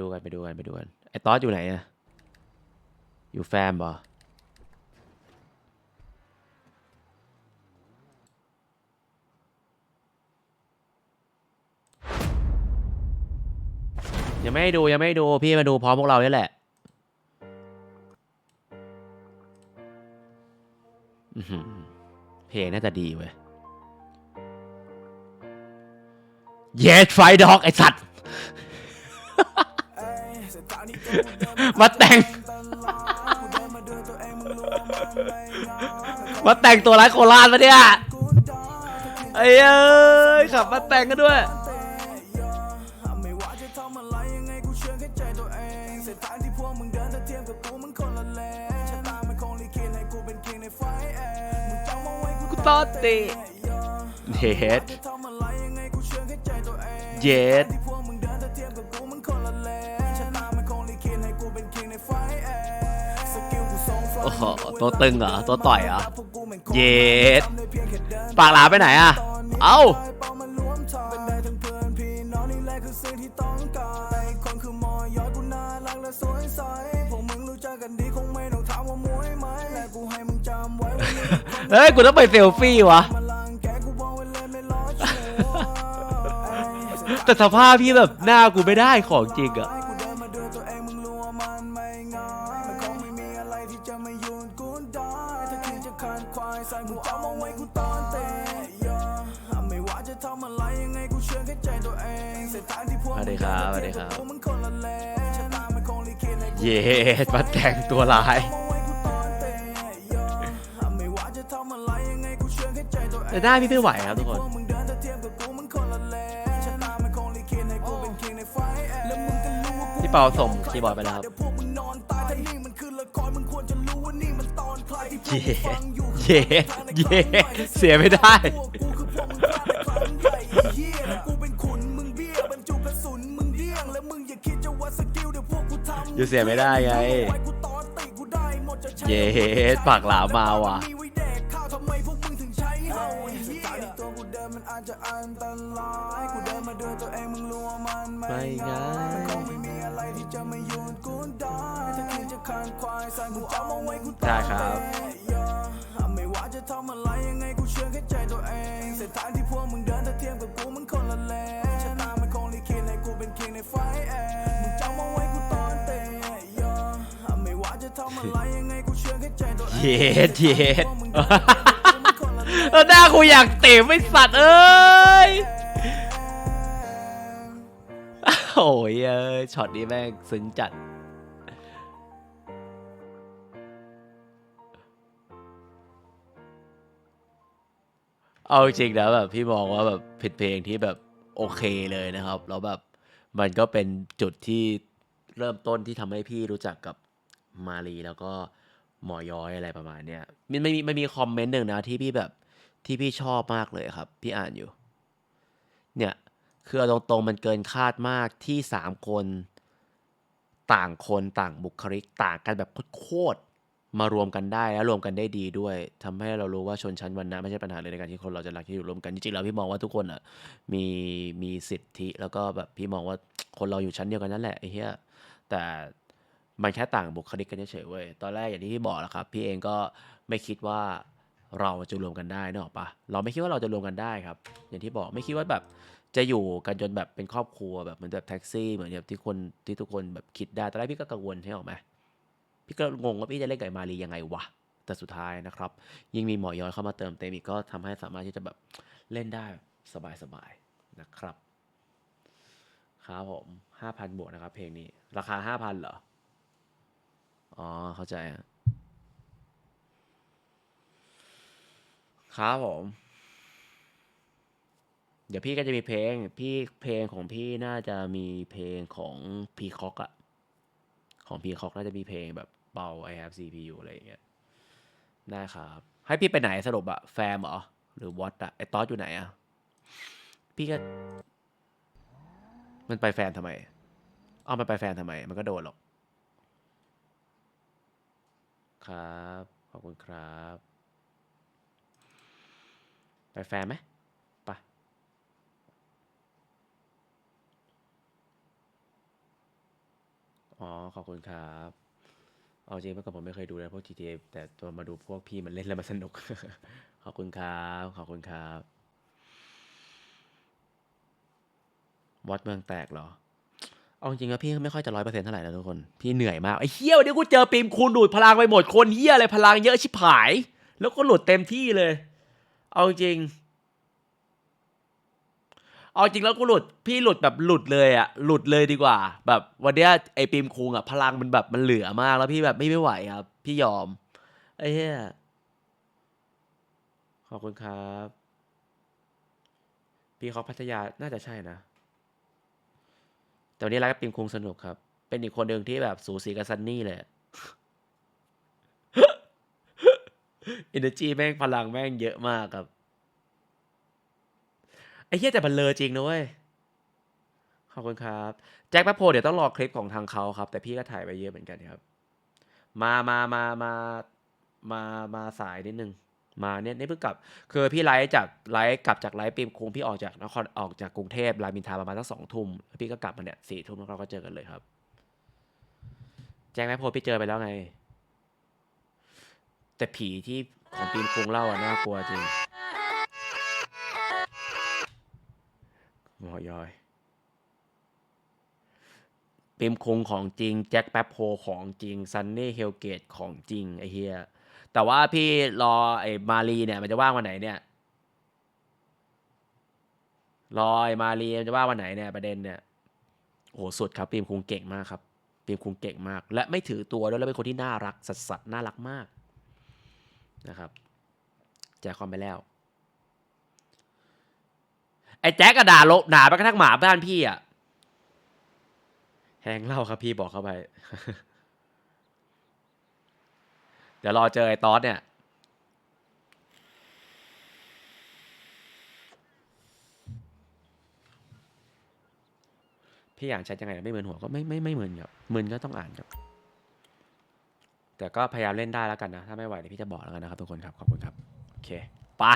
ดูกันไปดูกันไปดูกันไอ้ตอสอยู่ไหนอะอยู่แฟมบ่ยังไม่ให้ดูยังไม่ดูพี่มาดูพร้อมพวกเราเนี่แหละเพลงน่าจะดีเว้ยเยสไฟดอกไอสัตว์ มาแต่ง มาแต่งตัวร้ายโคราชมาเนี่ยไอ้เอ้ยขับมาแต่งกันด้วยไม่ว่าจะทำอะไรยังไงกูเชื่อแค่ใจตัวเองเส้นทางที่พวกมึงเดินถ้าเทียบกับกูมันคนละเลนชะตามันคงลิขิตให้กูเป็น king ในไฟเองมึงจำเอาไว้กูกูตอติเยสจะทำอะไรยังไงกูเชื่อแค่ใจตัวเองเยสที่พวกมึงเดิ โอ้โหตัวตึงเหรอ ตัวต่อยเหรอพวกกูแม่งเยสปากหลาไปไหนอะเอ้าเป้ามันรวมทางเป็นได้ทั้งเพื่อนพี่น้องนี่แหละคือสิ่งที่ต้องการแต่อีกคนคือหมอยอดกูน่ารักและสวยใสพวกมึงรู้จักกันดีคงไม่ต้องถามว่ามวยไหมและกูให้มึงจำไว้ว่านี่คือคนเฮ้ย กูต้องไปเซลฟี่วะมาลังแกกูบอกไว้เลยไม่รอชัวร์แต่สภาพพี่แบบหน้ากูไม่ได้ของจริงอะ ควายใส่มึงจำเอาไว้กูตอนเตะยาไม่ว่าจะทำอะไรยังไงกูเชื่อแค่ใจตัวเองเส้นทางที่พวกสวัสดีครับสวัสดีครับกูมันคนละเลนชะตามันคงลิขิตให้กูเยสมาแต่งตัวร้ายเอาไว้กูตอนเตะยาไม่ว่าจะทำอะไรยังไงกูเชื่อแค่ใจตัวเองแต่หน้าพี่ไม่ไหวครับทุกคนพวมึงเดินถ้าเทียบกับกูมันคนละเลนชะตามันคงลิขิตให้กูเป็น king ในไฟเองแล้วมึงก็รู้ว่ากูพี่เปาส่งคีย์บอร์ดไปแล้วครับเดี๋ย วพวกมึงนอนตายถ้านี่มันคือละครมึงควรจะรู้ว่านี่มันตอนคลายที่พวกมึงฟังอยู่เสียไม่ได้อพวกมึงพลาดในครั้งใหญ่ไอ้เหี้ยกูเป็นขุนมึงเบี้ยบรรจุกระสุนมึงเดี้ยงและมึงอย่าคิดจะว่าสกิลเสียไม่ได้ไงไว้กูตอนติกูได้หมดจะใช้เย้ปากหลามมาว่ะไว้แดกข้าวทำไมพวกมึงถึงใช้เฮาไอ้เหี้ยที่ตัวกูเดินมันอาจจะอันตรายกูเดินมาด้วยตัวเองมึงรู้ว่ามันไม่ไม่ง่ายมันคงได้ครับ จะทำอะไรยังไงกูเชื่อแค่ใจตัวเองเส้นทางที่พวกมึงเดินถ้าเทียบกับกูมันคนละเลนชะตามันคงลิขิตให้กูเป็น king ในไฟเองมึงจำเอาไว้กูตอนเตะไม่ว่าจะทำอะไรยังไงกูเชื่อแค่ใจตัวเองเยสเยสแล้วหน้ากูอยากเตะไม่สัตว์เอ้ยโอ้ยเอ้ยช็อตนี้แม่งซึ้งจัด เอาจริงนะแบบพี่มองว่าแบบเป็นเพลงที่แบบโอเคเลยนะครับแล้วแบบมันก็เป็นจุดที่เริ่มต้นที่ทำให้พี่รู้จักกับมารีแล้วก็หมอย้อยอะไรประมาณเนี้ยมันไม่มีไมันมีคอมเมนต์หนึ่งนะที่พี่แบบที่พี่ชอบมากเลยครับ พี่อ่านอยู่ เนี่ย คือเอาตรงๆมันเกินคาดมากที่สามคน ต่างคนต่างบุคลิกต่างกันแบบโคตรๆ มารวมกันได้แล้วรวมกันได้ดีด้วยทำให้เรารู้ว่าชนชั้นวรรณะไม่ใช่ปัญหาเลยในการที่คนเราจะรักที่อยู่ร่วมกันจริงๆแล้วพี่มองว่าทุกคนอะมีมีสิทธิแล้วก็แบบพี่มองว่าคนเราอยู่ชั้นเดียวกันนั่นแหละไอ้เหี้ยแต่มันแค่ต่างบุคลิกกันเฉยๆเว้ยตอนแรกอย่างที่พี่บอกแหละครับ พี่เองก็ไม่คิดว่าเราจะรวมกันได้นึกออกปะเราไม่คิดว่าเราจะรวมกันได้ครับ อย่างที่บอกไม่คิดว่าแบบจะอยู่กันจนแบบเป็นครอบครัวแบบเหมือนแบบแท็กซี่เหมือนแบบที่คนที่ทุกคนแบบคิดได้ตอนแรกพี่ก็กังวลใช่ไหม พี่ก็งงว่าพี่จะเล่นกับไอ้มารียังไงวะ แต่สุดท้ายนะครับ ยิ่งมีหมอยอยเข้ามาเติมเต็มอีกก็ทำให้สามารถที่จะแบบเล่นได้สบายๆนะครับ ครับผมห้าพันบวกนะครับเพลงนี้ ราคาห้าพันเหรอ อ๋อ เข้าใจฮะครับผม เดี๋ยวพี่ก็จะมีเพลง พี่เพลงของพี่น่าจะมีเพลงของพีคอกอะของพีคอกน่าจะมีเพลงแบบ เบา I have CPU อะไรอย่างเงี้ยได้ครับ ให้พี่ไปไหนสรุปอะแฟมเหรอ หรือวอตอะไอตอสอยู่ไหนอะพี่ก็ มันไปแฟนทำไม เอามันไปแฟนทำไม มันก็โดนหรอก ครับ ขอบคุณครับ ไปแฟนไหมไปอ๋อ ขอบคุณครับ เอาจริงเมื่อก่อนผมไม่เคยดูนะพวก GTA แต่ตัวมาดูพวกพี่มันเล่นแล้วมันสนุก ขอบคุณครับ ขอบคุณครับวัดเมืองแตกเหรอ เอาจริงนะพี่ไม่ค่อยจะร้อยเปอร์เซ็นต์เท่าไหร่นะทุกคน พี่เหนื่อยมากไอ้เฮี้ยวันนี้กูเจอปีมคูณดูดพลังไปหมดคนเฮี้ยอะไรพลังเยอะชิบหาย แล้วก็หลุดเต็มที่เลย เอาจริง เอาจริงแล้วกูหลุด พี่หลุดแบบหลุดเลยอะหลุดเลยดีกว่า แบบวันเนี้ยไอ้ปีมคุงอะพลังมันแบบมันเหลือมากแล้วพี่แบบไม่ไม่ไหวครับ พี่ยอมไอ้เหี้ยขอบคุณครับ พี่เขาพัทยาน่าจะใช่นะ แต่วันนี้ไลฟ์กับปีมคุงสนุกครับ เป็นอีกคนหนึ่งที่แบบสูสีกับซันนี่เลยเอเนจีแม่งพลังแม่งเยอะมากครับ ไอ้เหี้ยแต่มันเลอจริงนะเว้ยขอบคุณครับ แจ็คแป๊บโพเดี๋ยวต้องรอคลิปของทางเขาครับ แต่พี่ก็ถ่ายไปเยอะเหมือนกันครับ มามามามามามาสายนิดนึง มาเนี่ยนี่เพิ่งกลับ คือพี่ไลฟ์จากไลฟ์กลับจากไลฟ์ปีมคุงพี่ออกจากนครออกจากกรุงเทพรามินทราประมาณสักสองทุ่มพี่ก็กลับมาเนี่ยสี่ทุ่มแล้วเราก็เจอกันเลยครับ แจ็คแป๊บโพพี่เจอไปแล้วไง แต่ผีที่ของปีมคุงเล่าอะน่ากลัวจริง หมอยอยปิมคงของจริง แจ็คแป๊บโฮของจริง ซันนี่เฮลเกตของจริง ไอ้เฮียแต่ว่าพี่รอไอ้มารีเนี่ย มันจะว่างวันไหนเนี่ย รอไอมารีมันจะว่างวันไหนเนี่ยประเด็นเนี่ยโอ้สุดครับปิมคงเก่งมากครับปิมคงเก่งมาก และไม่ถือตัวด้วยแล้วเป็นคนที่น่ารักสัสสัสน่ารักมากนะครับแจกความไปแล้ว ไอ้แจ็คก็ด่าลบด่าไปกระทั่งหมาบ้านพี่อะแหงเล่าครับพี่บอกเข้าไป เดี๋ยวรอเจอไอ้ตอสเนี่ย พี่อ่านแชทยังไงไม่เหมือนหัวก็ไม่ไม่ไม่เหมือนครับมึนก็ต้องอ่านครับ แต่ก็พยายามเล่นได้แล้วกันนะ ถ้าไม่ไหวเดี๋ยวพี่จะบอกแล้วกันนะครับทุกคนครับ ขอบคุณครับ โอเคไปะ